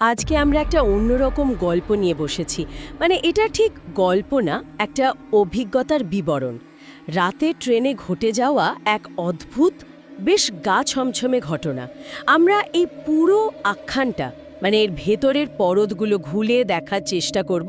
আজকে আমরা একটা অন্যরকম গল্প নিয়ে বসেছি। মানে এটা ঠিক গল্প না, একটা অভিজ্ঞতার বিবরণ। রাতে ট্রেনে ঘটে যাওয়া এক অদ্ভুত, বেশ গা ছমছমে ঘটনা। আমরা এই পুরো আখ্যানটা মানে এর ভেতরের পরদগুলো ঘুলে দেখার চেষ্টা করব,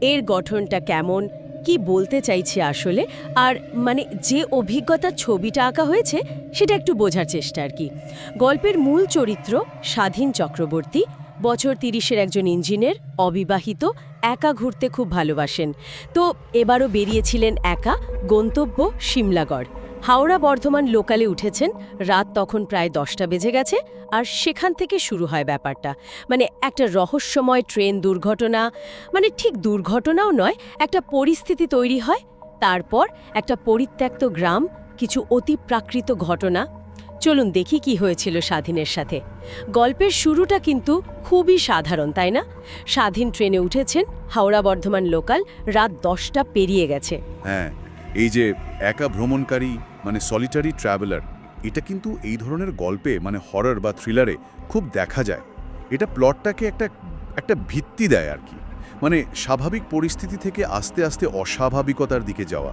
এর গঠনটা কেমন, কি বলতে চাইছে আসলে, আর মানে যে অভিজ্ঞতার ছবিটা আঁকা হয়েছে, সেটা একটু বোঝার চেষ্টা আর কি। গল্পের মূল চরিত্র স্বাধীন চক্রবর্তী বছর তিরিশের একজন ইঞ্জিনিয়ার অবিবাহিত, একা ঘুরতে খুব ভালোবাসেন। তো এবারও বেরিয়েছিলেন একা, গন্তব্য সিমলাগড় হাওড়া বর্ধমান লোকালে উঠেছেন, রাত তখন প্রায় দশটা বেজে গেছে, আর সেখান থেকে শুরু হয় ব্যাপারটা। মানে একটা রহস্যময় ট্রেন দুর্ঘটনা মানে ঠিক দুর্ঘটনাও নয়, একটা পরিস্থিতি তৈরি হয়। তারপর একটা পরিত্যক্ত গ্রাম, কিছু অতি প্রাকৃত ঘটনা চলুন দেখি কি হয়েছিল স্বাধীনের সাথে। গল্পের শুরুটা কিন্তু খুবই সাধারণ তাই না? স্বাধীন ট্রেনে উঠেছেন হাওড়া বর্ধমান লোকাল রাত দশটা পেরিয়ে গেছে। হ্যাঁ এই যে একা ভ্রমণকারী মানে সলিটারি ট্রাভেলার এটা কিন্তু এই ধরনের গল্পে মানে হরর বা থ্রিলারে খুব দেখা যায়। এটা প্লটটাকে একটা একটা ভিত্তি দেয় আর কি। মানে স্বাভাবিক পরিস্থিতি থেকে আস্তে আস্তে অস্বাভাবিকতার দিকে যাওয়া।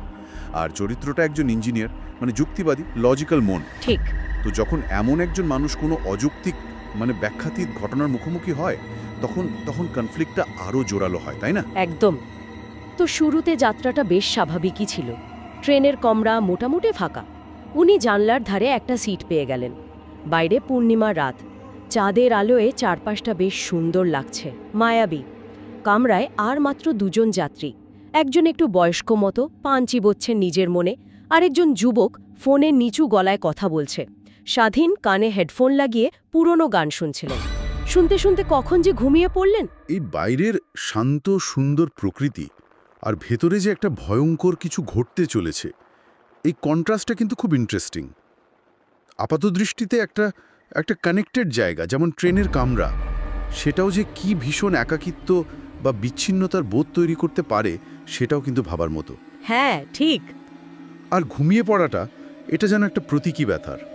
আর চরিত্রটা একজন ইঞ্জিনিয়ার মানে যুক্তিবাদী লজিক্যাল মন। ঠিক। তো যখন এমন একজন মানুষ কোনো অযৌক্তিক মানে ব্যাখ্যাতীত ঘটনার মুখোমুখি হয়, তখন তখন কনফ্লিক্টটা আরও জোরালো হয়, তাই না? একদম। তো শুরুতে যাত্রাটা বেশ স্বাভাবিকই ছিল। ট্রেনের কমরা মোটামুটি ফাঁকা। উনি জানলার ধারে একটা সিট পেয়ে গেলেন। বাইরে পূর্ণিমা রাত। চাঁদের আলোয় চারপাশটা বেশ সুন্দর লাগছে। মায়াবী। কামরায় আর মাত্র দুজন যাত্রী। একজন একটু বয়স্ক মতো, পান চিবোচ্ছেন নিজের মনে, আরেকজন যুবক ফোনে নিচু গলায় কথা বলছে। স্বাধীন কানে হেডফোন লাগিয়ে পুরনো গান শুনছিলেন। শুনতে শুনতে কখন যে ঘুমিয়ে পড়লেন? এই বাইরের শান্ত সুন্দর প্রকৃতি আর ভেতরে যে একটা ভয়ঙ্কর কিছু ঘটতে চলেছে এই কন্ট্রাস্টটা কিন্তু খুব ইন্টারেস্টিং আপাত দৃষ্টিতে একটা একটা কানেক্টেড জায়গা যেমন ট্রেনের কামরা সেটাও যে কি ভীষণ একাকিত্ব বা বিচ্ছিন্নতার বোধ তৈরি করতে পারে সেটাও কিন্তু ভাবার মতো। হ্যাঁ ঠিক। আর ঘুমিয়ে পড়াটা এটা যেন একটা প্রতীকী ব্যথার।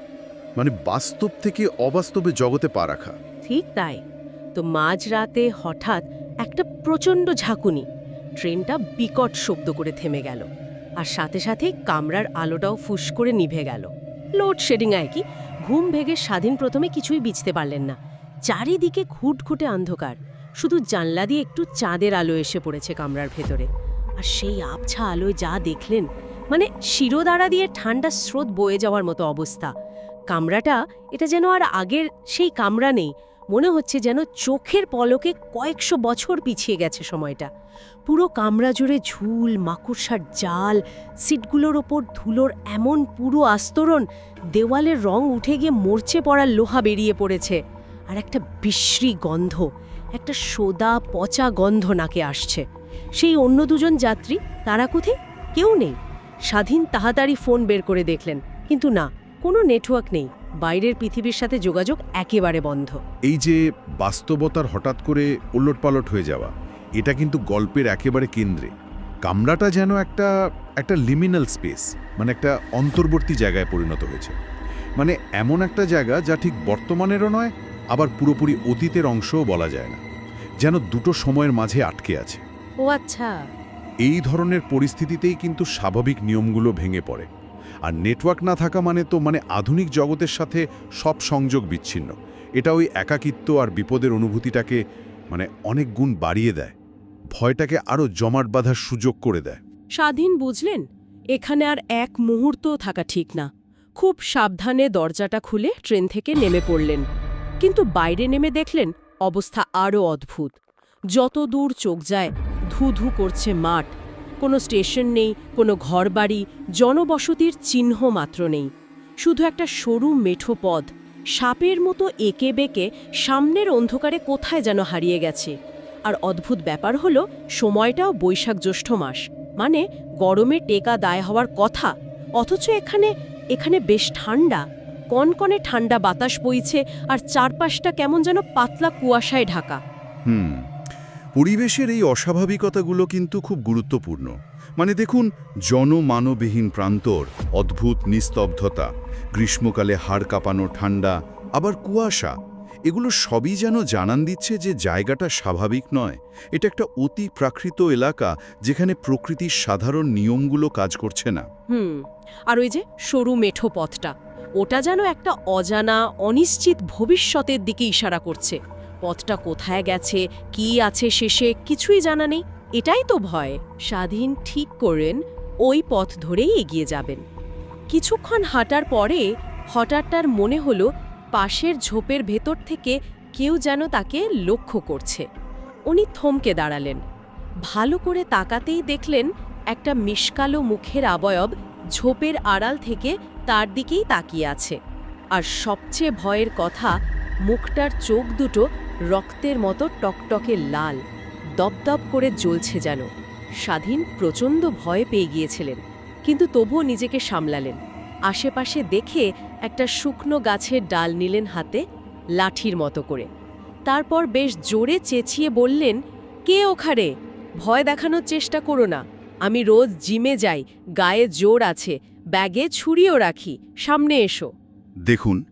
মানে বাস্তব থেকে অবাস্তবে জগতে পা রাখা। ঠিক তাই। তো মাঝরাতে হঠাৎ একটা প্রচণ্ড ঝাঁকুনি, ট্রেনটা বিকট শব্দ করে থেমে গেল, আর সাথে সাথে কামরার আলোটাও ফুস করে নিভে গেল। লোডশেডিং আর কি? ঘুম ভেগে স্বাধীন প্রথমে কিছুই বিচতে পারলেন না। চারিদিকে খুটখুটে অন্ধকার, শুধু জানলা দিয়ে একটু চাঁদের আলো এসে পড়েছে কামরার ভেতরে। আর সেই আবছা আলোয় যা দেখলেন মানে শিরোদাঁড়া দিয়ে ঠান্ডা স্রোত বয়ে যাওয়ার মতো অবস্থা। কামরাটা, এটা যেন আর আগের সেই কামরা নেই। মনে হচ্ছে যেন চোখের পলকে কয়েকশো বছর পিছিয়ে গেছে সময়টা। পুরো কামরা জুড়ে ঝুল, মাকুড়সার জাল, সিটগুলোর ওপর ধুলোর এমন পুরো আস্তরণ, দেওয়ালের রং উঠে গিয়ে মরচে পড়ার লোহা বেরিয়ে পড়েছে। আর একটা বিশ্রী গন্ধ, একটা সোদা, পচা গন্ধ নাকে আসছে। সেই অন্য দুজন যাত্রী, তারা কোথায়? কেউ নেই। স্বাধীন তাড়াতাড়ি ফোন বের করে দেখলেন, কিন্তু না। কোনো নেটওয়ার্ক নেই। বাইরের পৃথিবীর সাথে যোগাযোগ একেবারে বন্ধ। এই যে বাস্তবতার হঠাৎ করে ওলটপালট হয়ে যাওয়া এটা কিন্তু গল্পের একেবারে কেন্দ্রে। কামরাটা যেন একটা একটা লিমিনাল স্পেস মানে একটা অন্তর্বর্তী জায়গায় পরিণত হয়েছে। মানে এমন একটা জায়গা যা ঠিক বর্তমানেরও নয় আবার পুরোপুরি অতীতের অংশও বলা যায় না। যেন দুটো সময়ের মাঝে আটকে আছে। ও আচ্ছা। এই ধরনের পরিস্থিতিতেই কিন্তু স্বাভাবিক নিয়মগুলো ভেঙে পড়ে। আর নেটওয়ার্ক না থাকা মানে তো মানে আধুনিক জগতের সাথে সব সংযোগ বিচ্ছিন্ন। এটা ওই একাকিত্ব আর বিপদের অনুভূতিটাকে মানে অনেক গুণ বাড়িয়ে দেয়, ভয়টাকে আরও জমাট বাঁধার সুযোগ করে দেয়। স্বাধীন বুঝলেন? এখানে আর এক মুহূর্ত থাকা ঠিক না। খুব সাবধানে দরজাটা খুলে ট্রেন থেকে নেমে পড়লেন। কিন্তু বাইরে নেমে দেখলেন অবস্থা আরও অদ্ভুত। যত দূর চোখ যায় ধু ধু করছে মাঠ। কোনো স্টেশন নেই, কোনো ঘরবাড়ি, জনবসতির চিহ্ন মাত্র নেই। শুধু একটা সরু মেঠো পথ, সাপের মতো এঁকে বেঁকে সামনের অন্ধকারে কোথায় যেন হারিয়ে গেছে। আর অদ্ভুত ব্যাপার হলো, সময়টাও বৈশাখ জ্যৈষ্ঠ মাস মানে গরমে টেকা দায় হওয়ার কথা, অথচ এখানে এখানে বেশ ঠান্ডা। কনকনে ঠান্ডা বাতাস বইছে, আর চারপাশটা কেমন যেন পাতলা কুয়াশায় ঢাকা। হুম। পরিবেশের এই অস্বাভাবিকতাগুলো কিন্তু খুব গুরুত্বপূর্ণ। মানে দেখুন, জনমানবহীন প্রান্তর, অদ্ভুত নিস্তব্ধতা, গ্রীষ্মকালে হাড় কাঁপানো ঠান্ডা, আবার কুয়াশা, এগুলো সবই যেন জানান দিচ্ছে যে জায়গাটা স্বাভাবিক নয়। এটা একটা অতি প্রাকৃত এলাকা যেখানে প্রকৃতির সাধারণ নিয়মগুলো কাজ করছে না। হুম, আর ওই যে সরু মেঠো পথটা, ওটা যেন একটা অজানা, অনিশ্চিত ভবিষ্যতের দিকে ইশারা করছে। পথটা কোথায় গেছে, কি আছে শেষে কিছুই জানা নেই। এটাই তো ভয়। স্বাধীন ঠিক করেন, ওই পথ ধরেই এগিয়ে যাবেন। কিছুক্ষণ হাঁটার পরে হঠাৎ তার মনে হলো পাশের ঝোপের ভেতর থেকে কেউ যেন তাকে লক্ষ্য করছে। উনি থমকে দাঁড়ালেন। ভালো করে তাকাতেই দেখলেন একটা মিশকালো মুখের আবয়ব ঝোপের আড়াল থেকে তার দিকেই তাকিয়ে আছে। আর সবচেয়ে ভয়ের কথা, মুখটার চোখ দুটো রক্তের মতো টকটকে লাল, দপদপ করে জ্বলছে যেন। স্বাধীন প্রচণ্ড ভয় পেয়ে গিয়েছিলেন, কিন্তু তবুও নিজেকে সামলালেন। আশেপাশে দেখে একটা শুকনো গাছের ডাল নিলেন হাতে, লাঠির মতো করে। তারপর বেশ জোরে চেঁচিয়ে বললেন, কে ওখানে? ভয় দেখানোর চেষ্টা করো না। আমি রোজ জিমে যাই, গায়ে জোর আছে, ব্যাগে ছুরিও রাখি। সামনে এসো। দেখুন,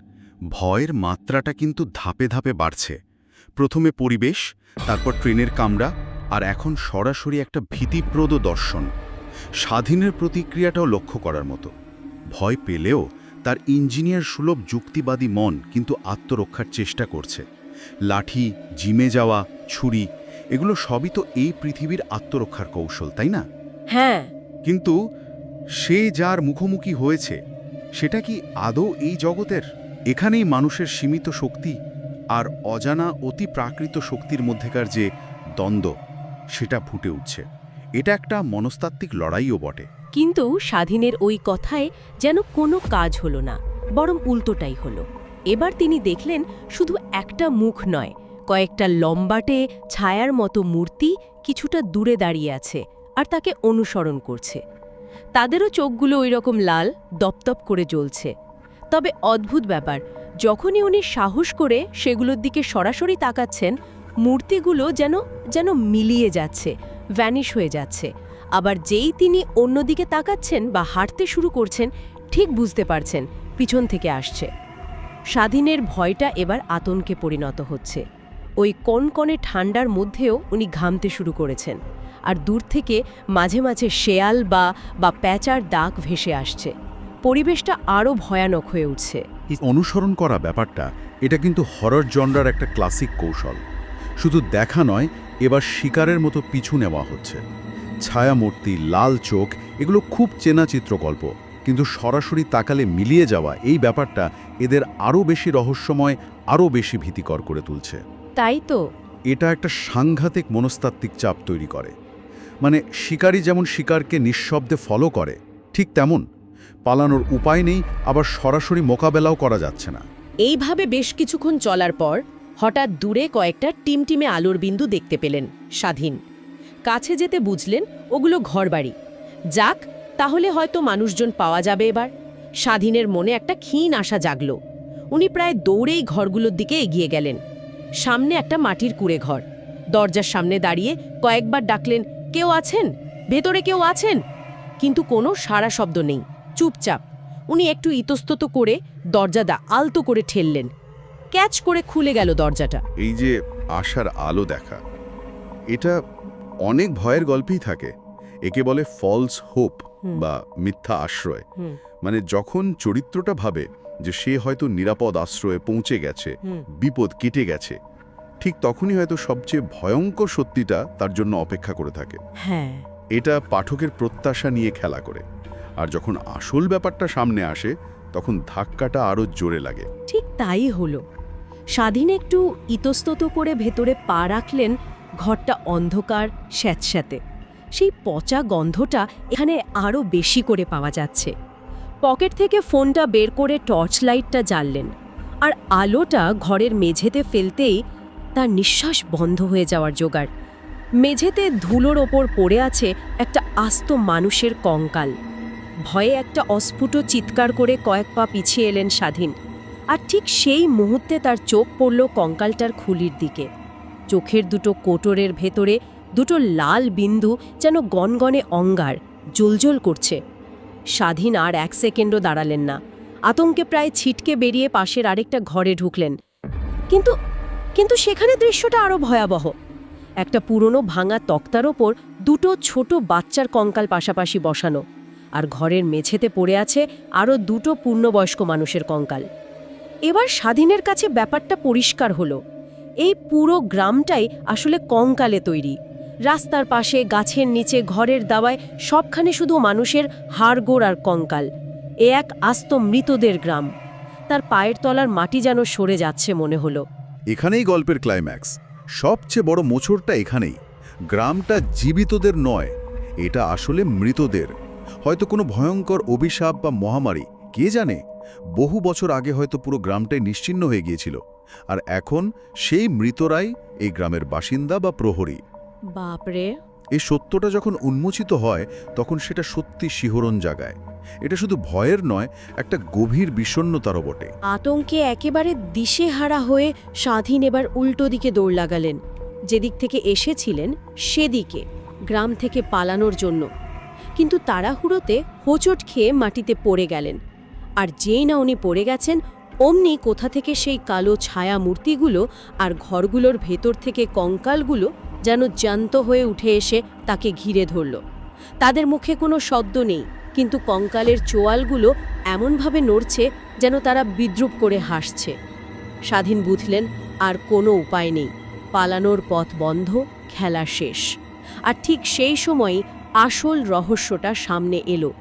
ভয়ের মাত্রাটা কিন্তু ধাপে ধাপে বাড়ছে। প্রথমে পরিবেশ তারপর ট্রেনের কামরা আর এখন সরাসরি একটা ভীতিপ্রদ দর্শন। স্বাধীনের প্রতিক্রিয়াটাও লক্ষ্য করার মতো। ভয় পেলেও তার ইঞ্জিনিয়ার সুলভ যুক্তিবাদী মন কিন্তু আত্মরক্ষার চেষ্টা করছে। লাঠি জিমে যাওয়া ছুরি এগুলো সবই তো এই পৃথিবীর আত্মরক্ষার কৌশল তাই না? হ্যাঁ। কিন্তু সে যার মুখোমুখি হয়েছে সেটা কি আদৌ এই জগতের? এখানেই মানুষের সীমিত শক্তি আর অজানা অতি প্রাকৃত শক্তির মধ্যেকার যে দ্বন্দ্ব, সেটা ফুটে উঠছে। এটা একটা মনস্তাত্ত্বিক লড়াইও বটে। কিন্তু স্বাধীনের ওই কথায় যেন কোনো কাজ হলো না, বরং উল্টোটাই হলো। এবার তিনি দেখলেন শুধু একটা মুখ নয়, কয়েকটা লম্বাটে ছায়ার মতো মূর্তি কিছুটা দূরে দাঁড়িয়ে আছে আর তাকে অনুসরণ করছে। তাদেরও চোখগুলো ওইরকম লাল, দপদপ করে জ্বলছে। তবে অদ্ভুত ব্যাপার, যখনই উনি সাহস করে সেগুলোর দিকে সরাসরি তাকাচ্ছেন, মূর্তিগুলো যেন যেন মিলিয়ে যাচ্ছে ভ্যানিশ হয়ে যাচ্ছে। আবার যেই তিনি অন্যদিকে তাকাচ্ছেন বা হাঁটতে শুরু করছেন, ঠিক বুঝতে পারছেন, পিছন থেকে আসছে। স্বাধীনের ভয়টা এবার আতঙ্কে পরিণত হচ্ছে। ওই কনকনে ঠান্ডার মধ্যেও উনি ঘামতে শুরু করেছেন। আর দূর থেকে মাঝে মাঝে শেয়াল বা বা প্যাঁচার দাগ ভেসে আসছে। পরিবেশটা আরও ভয়ানক হয়ে উঠছে। অনুসরণ করা ব্যাপারটা এটা কিন্তু হরর জন্ডার একটা ক্লাসিক কৌশল। শুধু দেখা নয় এবার শিকারের মতো পিছু নেওয়া হচ্ছে। ছায়ামূর্তি লাল চোখ এগুলো খুব চেনা চিত্রকল্প কিন্তু সরাসরি তাকালে মিলিয়ে যাওয়া এই ব্যাপারটা এদের আরও বেশি রহস্যময় আরও বেশি ভীতিকর করে তুলছে। তাই তো। এটা একটা সাংঘাতিক মনস্তাত্ত্বিক চাপ তৈরি করে। মানে শিকারী যেমন শিকারকে নিঃশব্দে ফলো করে ঠিক তেমন। পালানোর উপায় নেই, আবার সরাসরি মোকাবেলাও করা যাচ্ছে না। এইভাবে বেশ কিছুক্ষণ চলার পর হঠাৎ দূরে কয়েকটা টিমটিমে আলোর বিন্দু দেখতে পেলেন স্বাধীন। কাছে যেতে বুঝলেন ওগুলো ঘরবাড়ি। যাক, তাহলে হয়তো মানুষজন পাওয়া যাবে এবার। স্বাধীনের মনে একটা ক্ষীণ আশা জাগল। উনি প্রায় দৌড়েই ঘরগুলোর দিকে এগিয়ে গেলেন। সামনে একটা মাটির কুড়ে ঘর। দরজার সামনে দাঁড়িয়ে কয়েকবার ডাকলেন, কেউ আছেন? ভেতরে কেউ আছেন? কিন্তু কোনো সাড়া শব্দ নেই। চুপচাপ। উনি একটু ইতস্তত করে দরজাদা আলতো করে ঠেললেন। ক্যাচ করে খুলে গেল দরজাটা। এই যে আশার আলো দেখা এটা অনেক ভয়ের গল্পেই থাকে। একে বলে ফলস হোপ বা মিথ্যা আশ্রয়। মানে যখন চরিত্রটা ভাবে যে সে হয়তো নিরাপদ আশ্রয়ে পৌঁছে গেছে বিপদ কেটে গেছে ঠিক তখনই হয়তো সবচেয়ে ভয়ঙ্কর সত্যিটা তার জন্য অপেক্ষা করে থাকে। হ্যাঁ। এটা পাঠকের প্রত্যাশা নিয়ে খেলা করে। আর যখন আসল ব্যাপারটা সামনে আসে, তখন ধাক্কাটা আরও জোরে লাগে। ঠিক তাই হলো। স্বাধীন একটু ইতস্তত করে ভেতরে পা রাখলেন, ঘরটা অন্ধকার, স্যাঁতস্যাঁতে। সেই পচা গন্ধটা এখানে আরও বেশি করে পাওয়া যাচ্ছে। পকেট থেকে ফোনটা বের করে টর্চ লাইটটা জ্বাললেন। আর আলোটা ঘরের মেঝেতে ফেলতেই তার নিঃশ্বাস বন্ধ হয়ে যাওয়ার জোগাড়। মেঝেতে ধুলোর ওপর পড়ে আছে একটা আস্ত মানুষের কঙ্কাল। ভয়ে একটা অস্ফুট চিৎকার করে কয়েক পা পিছিয়ে এলেন স্বাধীন। আর ঠিক সেই মুহূর্তে তার চোখ পড়ল কঙ্কালটার খুলির দিকে। চোখের দুটো কোটরের ভেতরে দুটো লাল বিন্দু যেন গনগনে অঙ্গার, জ্বলজ্বল করছে। স্বাধীন আর এক সেকেন্ডও দাঁড়ালেন না। আতঙ্কে প্রায় ছিটকে বেরিয়ে পাশের আরেকটা ঘরে ঢুকলেন। কিন্তু কিন্তু সেখানে দৃশ্যটা আরও ভয়াবহ। একটা পুরনো ভাঙা তক্তার ওপর দুটো ছোট বাচ্চার কঙ্কাল পাশাপাশি বসানো। আর ঘরের মেঝেতে পড়ে আছে আরও দুটো পূর্ণবয়স্ক মানুষের কঙ্কাল। এবার স্বাধীনের কাছে ব্যাপারটা পরিষ্কার হলো। এই পুরো গ্রামটাই আসলে কঙ্কালে তৈরি। রাস্তার পাশে, গাছের নিচে, ঘরের দাওয়ায় সবখানে শুধু মানুষের হাড়গোড় আর কঙ্কাল। এ এক আস্ত মৃতদের গ্রাম। তার পায়ের তলার মাটি যেন সরে যাচ্ছে মনে হলো। এখানেই গল্পের ক্লাইম্যাক্স সবচেয়ে বড় মোচড়টা এখানেই। গ্রামটা জীবিতদের নয়, এটা আসলে মৃতদের। হয়তো কোনো ভয়ঙ্কর অভিশাপ বা মহামারী কে জানে? বহু বছর আগে হয়তো পুরো গ্রামটাই নিশ্চিন্ন হয়ে গিয়েছিল। আর এখন সেই মৃতরাই এই গ্রামের বাসিন্দা বা প্রহরী। বাপরে! এই সত্যটা যখন উন্মোচিত হয় তখন সেটা সত্যি শিহরণ জাগায়। এটা শুধু ভয়ের নয় একটা গভীর বিষণ্নতারও বটে। আতঙ্কে একেবারে দিশেহারা হয়ে স্বাধীন এবার উল্টো দিকে দৌড় লাগালেন। যেদিক থেকে এসেছিলেন সেদিকে গ্রাম থেকে পালানোর জন্য। কিন্তু তাড়াহুড়োতে হোঁচট খেয়ে মাটিতে পড়ে গেলেন। আর যেই না উনি পড়ে গেছেন, অমনি কোথা থেকে সেই কালো ছায়া মূর্তিগুলো আর ঘরগুলোর ভেতর থেকে কঙ্কালগুলো যেন জ্যান্ত হয়ে উঠে এসে তাকে ঘিরে ধরল। তাদের মুখে কোনো শব্দ নেই, কিন্তু কঙ্কালের চোয়ালগুলো এমনভাবে নড়ছে যেন তারা বিদ্রুপ করে হাসছে। স্বাধীন বুঝলেন, আর কোনো উপায় নেই। পালানোর পথ বন্ধ, খেলা শেষ। আর ঠিক সেই সময়ই আসল রহস্যটা সামনে এলো।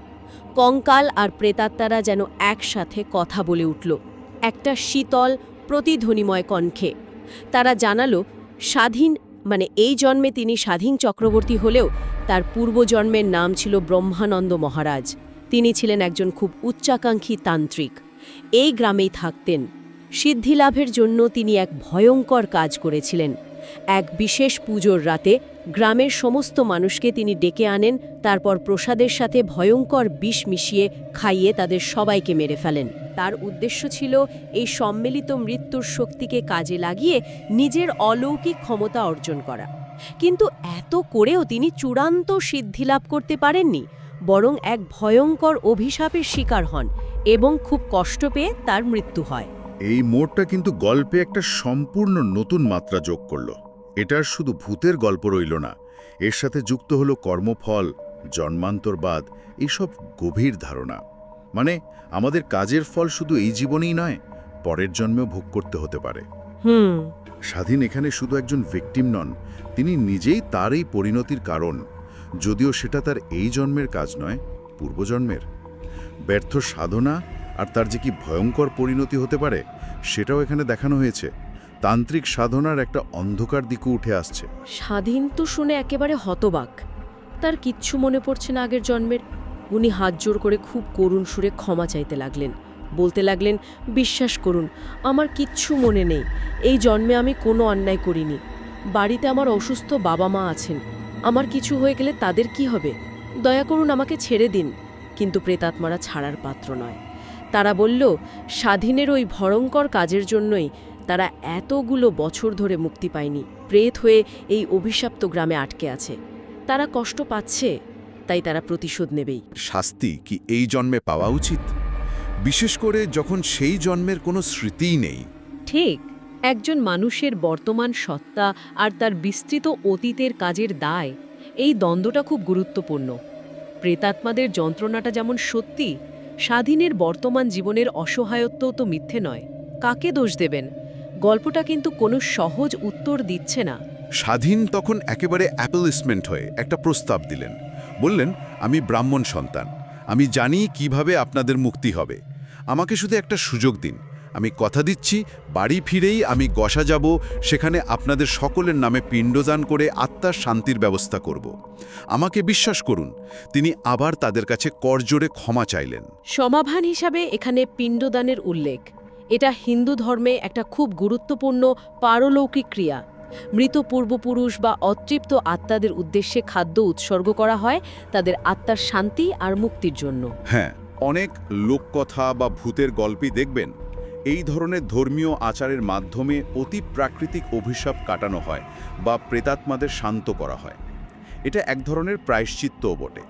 কঙ্কাল আর প্রেতাত্মারা যেন একসাথে কথা বলে উঠল। একটা শীতল, প্রতিধ্বনিময় কণ্ঠে। তারা জানালো, স্বাধীন মানে এই জন্মে তিনি স্বাধীন চক্রবর্তী হলেও তার পূর্বজন্মের নাম ছিল ব্রহ্মানন্দ মহারাজ। তিনি ছিলেন একজন খুব উচ্চাকাঙ্ক্ষী তান্ত্রিক। এই গ্রামেই থাকতেন। সিদ্ধিলাভের জন্য তিনি এক ভয়ঙ্কর কাজ করেছিলেন। এক বিশেষ পুজোর রাতে গ্রামের সমস্ত মানুষকে তিনি ডেকে আনেন, তারপর প্রসাদের সাথে ভয়ঙ্কর বিষ মিশিয়ে খাইয়ে তাদের সবাইকে মেরে ফেলেন। তার উদ্দেশ্য ছিল এই সম্মিলিত মৃত্যুর শক্তিকে কাজে লাগিয়ে নিজের অলৌকিক ক্ষমতা অর্জন করা। কিন্তু এত করেও তিনি চূড়ান্ত সিদ্ধিলাভ করতে পারেননি, বরং এক ভয়ঙ্কর অভিশাপের শিকার হন এবং খুব কষ্ট পেয়ে তার মৃত্যু হয়। এই মোড়টা কিন্তু গল্পে একটা সম্পূর্ণ নতুন মাত্রা যোগ করল। এটার শুধু ভূতের গল্প রইল না এর সাথে যুক্ত হলো কর্মফল জন্মান্তরবাদ এইসব গভীর ধারণা। মানে আমাদের কাজের ফল শুধু এই জীবনেই নয় পরের জন্মেও ভোগ করতে হতে পারে। হুম। স্বাধীন এখানে শুধু একজন ভিকটিম নন তিনি নিজেই তার এই পরিণতির কারণ। যদিও সেটা তার এই জন্মের কাজ নয় পূর্বজন্মের। ব্যর্থ সাধনা আর তার যে কি ভয়ঙ্কর পরিণতি হতে পারে, সেটাও এখানে দেখানো হয়েছে। তান্ত্রিক সাধনার একটা অন্ধকার দিকও উঠে আসছে। স্বাধীন তো শুনে একেবারে হতবাক। তার কিচ্ছু মনে পড়ছে না আগের জন্মের। উনি হাত জোর করে খুব করুণ সুরে ক্ষমা চাইতে লাগলেন। বলতে লাগলেন, বিশ্বাস করুন, আমার কিচ্ছু মনে নেই। এই জন্মে আমি কোনো অন্যায় করিনি। বাড়িতে আমার অসুস্থ বাবা মা আছেন। আমার কিছু হয়ে গেলে তাদের কি হবে? দয়া করুন আমাকে ছেড়ে দিন। কিন্তু প্রেতাত্মারা ছাড়ার পাত্র নয়। তারা বলল স্বাধীনের ওই ভয়ঙ্কর কাজের জন্যই তারা এতগুলো বছর ধরে মুক্তি পায়নি। প্রেত হয়ে এই অভিশপ্ত গ্রামে আটকে আছে। তারা কষ্ট পাচ্ছে তাই তারা প্রতিশোধ নেবেই। শাস্তি কি এই জন্মে পাওয়া উচিত? বিশেষ করে যখন সেই জন্মের কোনো স্মৃতিই নেই। ঠিক একজন মানুষের বর্তমান সত্তা আর তার বিস্তৃত অতীতের কাজের দায় এই দ্বন্দ্বটা খুব গুরুত্বপূর্ণ। প্রেতাত্মাদের যন্ত্রণাটা যেমন সত্যি স্বাধীনের বর্তমান জীবনের অসহায়ত্বও তো মিথ্যে নয়। কাকে দোষ দেবেন? গল্পটা কিন্তু কোনো সহজ উত্তর দিচ্ছে না। স্বাধীন তখন একেবারে অ্যাপেলিসমেন্ট হয়ে একটা প্রস্তাব দিলেন। বললেন, আমি ব্রাহ্মণ সন্তান। আমি জানি কীভাবে আপনাদের মুক্তি হবে। আমাকে শুধু একটা সুযোগ দিন। আমি কথা দিচ্ছি বাড়ি ফিরেই আমি গসা যাব সেখানে আপনাদের সকলের নামে পিণ্ডদান করে আত্মার শান্তির ব্যবস্থা করব। আমাকে বিশ্বাস করুন তিনি আবার তাদের কাছে করজোরে ক্ষমা চাইলেন। সমাধান হিসাবে এখানে পিণ্ডদানের উল্লেখ। এটা হিন্দু ধর্মে একটা খুব গুরুত্বপূর্ণ পারলৌকিক ক্রিয়া। মৃত পূর্বপুরুষ বা অতৃপ্ত আত্মাদের উদ্দেশ্যে খাদ্য উৎসর্গ করা হয় তাদের আত্মার শান্তি আর মুক্তির জন্য। হ্যাঁ অনেক লোককথা বা ভূতের গল্পই দেখবেন। এই ধরনের ধর্মীয় আচারের মাধ্যমে অতি প্রাকৃতিক অভিশাপ কাটানো হয় বা প্রেতাত্মাদের শান্ত করা হয়। এটা এক ধরনের প্রায়শ্চিত্তও বটে।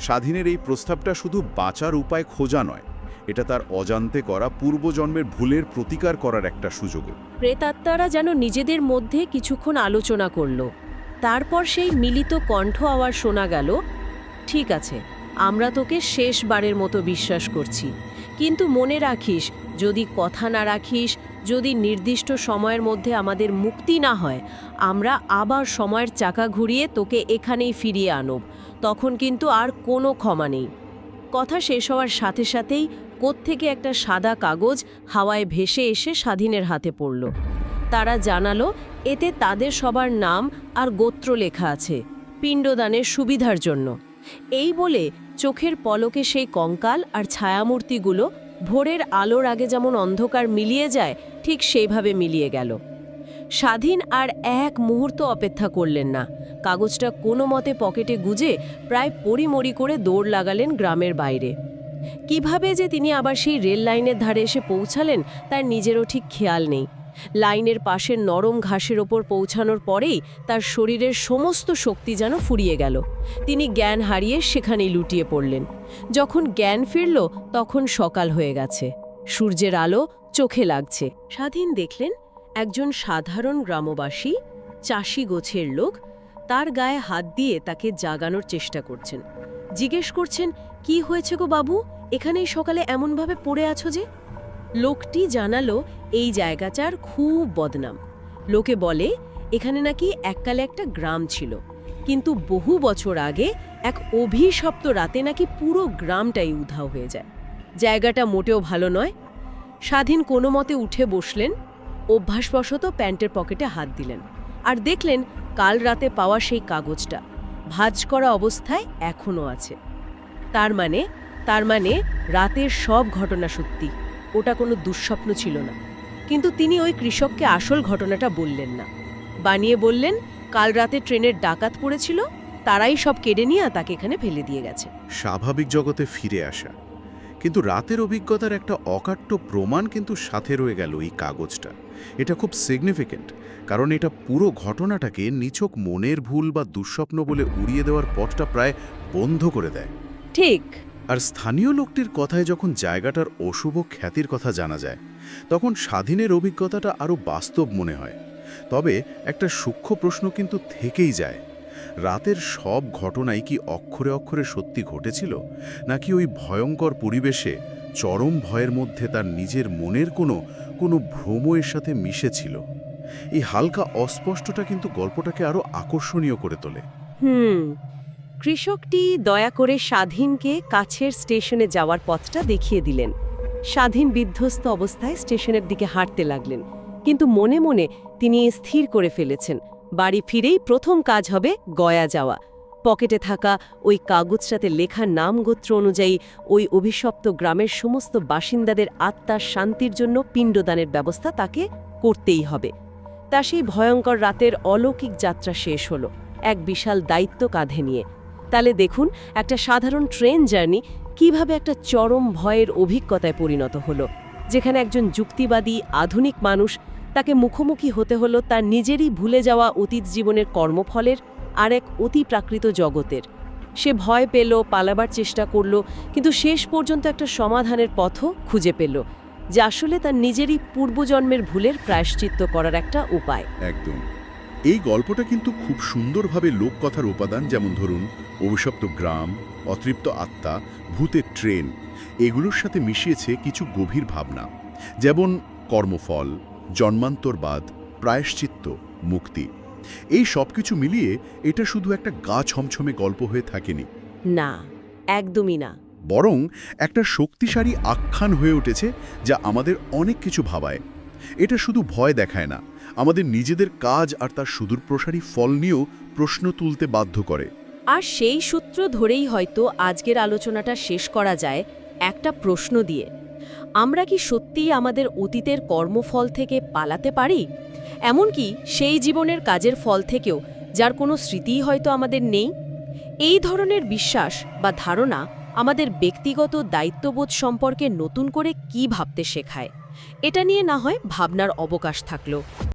স্বাধীনের এই প্রস্তাবটা শুধু বাঁচার উপায় খোঁজা নয়, এটা তার অজান্তে করা পূর্বজন্মের ভুলের প্রতিকার করার একটা সুযোগও। প্রেতাত্মারা যেন নিজেদের মধ্যে কিছুক্ষণ আলোচনা করল। তারপর সেই মিলিত কণ্ঠ আওয়াজ শোনা গেল, ঠিক আছে, আমরা তোকে শেষবারের মতো বিশ্বাস করছি। কিন্তু মনে রাখিস যদি কথা না রাখিস, যদি নির্দিষ্ট সময়ের মধ্যে আমাদের মুক্তি না হয়, আমরা আবার সময়ের চাকা ঘুরিয়ে তোকে এখানেই ফিরিয়ে আনব, তখন কিন্তু আর কোনো ক্ষমা নেই। কথা শেষ হওয়ার সাথে সাথেই কোত্থেকে একটা সাদা কাগজ হাওয়ায় ভেসে এসে স্বাধীনের হাতে পড়ল। তারা জানালো, এতে তাদের সবার নাম আর গোত্র লেখা আছে, পিণ্ডদানের সুবিধার জন্য। এই বলে চোখের পলকে সেই কঙ্কাল আর ছায়ামূর্তিগুলো ভোরের আলোর আগে যেমন অন্ধকার মিলিয়ে যায়, ঠিক সেইভাবে মিলিয়ে গেল। স্বাধীন আর এক মুহূর্ত অপেক্ষা করলেন না। কাগজটা কোনো মতে পকেটে গুজে প্রায় পরিমরি করে দৌড় লাগালেন গ্রামের বাইরে। কীভাবে যে তিনি আবার সেই রেল লাইনের ধারে এসে পৌঁছালেন, তার নিজেরও ঠিক খেয়াল নেই। লাইনের পাশের নরম ঘাসের ওপর পৌঁছানোর পরেই তার শরীরের সমস্ত শক্তি যেন ফুরিয়ে গেল। তিনি জ্ঞান হারিয়ে সেখানেই লুটিয়ে পড়লেন। যখন জ্ঞান ফিরল, তখন সকাল হয়ে গেছে। সূর্যের আলো চোখে লাগছে। স্বাধীন দেখলেন, একজন সাধারণ গ্রামবাসী, চাষি গোছের লোক, তার গায়ে হাত দিয়ে তাকে জাগানোর চেষ্টা করছেন। জিজ্ঞেস করছেন, কি হয়েছে গো বাবু? এখানেই সকালে এমনভাবে পড়ে আছো যে? লোকটি জানালো, এই জায়গাটার খুব বদনাম। লোকে বলে, এখানে নাকি এককালে একটা গ্রাম ছিল। কিন্তু বহু বছর আগে এক অভিশপ্ত রাতে নাকি পুরো গ্রামটাই উধাও হয়ে যায়। জায়গাটা মোটেও ভালো নয়। স্বাধীন কোনো মতে উঠে বসলেন, অভ্যাসবশত প্যান্টের পকেটে হাত দিলেন আর দেখলেন কাল রাতে পাওয়া সেই কাগজটা ভাঁজ করা অবস্থায় এখনও আছে। তার মানে তার মানে রাতের সব ঘটনা সত্যি। ওটা কোনো দুঃস্বপ্ন ছিল না। কিন্তু তিনি ওই কৃষককে আসল ঘটনাটা বললেন না। বানিয়ে বললেন কাল রাতে ট্রেনের ডাকাত পড়েছিল তারাই সব কেড়ে নিয়ে তাকে এখানে ফেলে দিয়ে গেছে। স্বাভাবিক জগতে ফিরে আসা। কিন্তু রাতের অভিজ্ঞতার একটা অকাট্য প্রমাণ কিন্তু সাথে রয়ে গেল এই কাগজটা। এটা খুব সিগনিফিকেন্ট কারণ এটা পুরো ঘটনাটাকে নিছক মনের ভুল বা দুঃস্বপ্ন বলে উড়িয়ে দেওয়ার পথটা প্রায় বন্ধ করে দেয়। ঠিক। আর স্থানীয় লোকটির কথায় যখন জায়গাটার অশুভ খ্যাতির কথা জানা যায়, তখন স্বাধীনের অভিজ্ঞতাটা আরও বাস্তব মনে হয়। তবে একটা সূক্ষ্ম প্রশ্ন কিন্তু থেকেই যায়, রাতের সব ঘটনাই কি অক্ষরে অক্ষরে সত্যি ঘটেছিল, নাকি ওই ভয়ঙ্কর পরিবেশে, চরম ভয়ের মধ্যে তার নিজের মনের কোনো কোনো ভ্রম এর সাথে মিশেছিল? এই হালকা অস্পষ্টটা কিন্তু গল্পটাকে আরও আকর্ষণীয় করে তোলে। হুম কৃষকটি দয়া করে স্বাধীনকে কাছের স্টেশনে যাওয়ার পথটা দেখিয়ে দিলেন। স্বাধীন বিধ্বস্ত অবস্থায় স্টেশনের দিকে হাঁটতে লাগলেন। কিন্তু মনে মনে তিনি স্থির করে ফেলেছেন। বাড়ি ফিরেই প্রথম কাজ হবে গয়া যাওয়া। পকেটে থাকা ওই কাগজটাতে লেখা নাম গোত্র অনুযায়ী ওই অভিশপ্ত গ্রামের সমস্ত বাসিন্দাদের আত্মার শান্তির জন্য পিণ্ডদানের ব্যবস্থা তাকে করতেই হবে। তা সেই ভয়ঙ্কর রাতের অলৌকিক যাত্রা শেষ হলো। এক বিশাল দায়িত্ব কাঁধে নিয়ে তাহলে দেখুন একটা সাধারণ ট্রেন জার্নি কীভাবে একটা চরম ভয়ের অভিজ্ঞতায় পরিণত হলো, যেখানে একজন যুক্তিবাদী, আধুনিক মানুষ তাকে মুখোমুখি হতে হলো তার নিজেরই ভুলে যাওয়া অতীত জীবনের কর্মফলের আর এক অতি প্রাকৃত জগতের। সে ভয় পেল, পালাবার চেষ্টা করল, কিন্তু শেষ পর্যন্ত একটা সমাধানের পথও খুঁজে পেল, যা আসলে তার নিজেরই পূর্বজন্মের ভুলের প্রায়শ্চিত্ত করার একটা উপায়। একদম। এই গল্পটা কিন্তু খুব সুন্দরভাবে লোককথার উপাদান যেমন ধরুন অভিশপ্ত গ্রাম অতৃপ্ত আত্মা ভূতের ট্রেন এগুলোর সাথে মিশিয়েছে কিছু গভীর ভাবনা যেমন কর্মফল জন্মান্তরবাদ প্রায়শ্চিত্ত মুক্তি। এই সব কিছু মিলিয়ে এটা শুধু একটা গা ছমছমে গল্প হয়ে থাকেনি। না একদমই না। বরং একটা শক্তিশালী আখ্যান হয়ে উঠেছে যা আমাদের অনেক কিছু ভাবায়। এটা শুধু ভয় দেখায় না, আমাদের নিজেদের কাজ আর তার সুদূরপ্রসারী ফল নিয়েও প্রশ্ন তুলতে বাধ্য করে। আর সেই সূত্র ধরেই হয়তো আজকের আলোচনাটা শেষ করা যায় একটা প্রশ্ন দিয়ে। আমরা কি সত্যিই আমাদের অতীতের কর্মফল থেকে পালাতে পারি? এমনকি সেই জীবনের কাজের ফল থেকেও, যার কোনো স্মৃতিই হয়তো আমাদের নেই? এই ধরনের বিশ্বাস বা ধারণা আমাদের ব্যক্তিগত দায়িত্ববোধ সম্পর্কে নতুন করে কি ভাবতে শেখায়? এটা নিয়ে না হয় ভাবনার অবকাশ থাকল।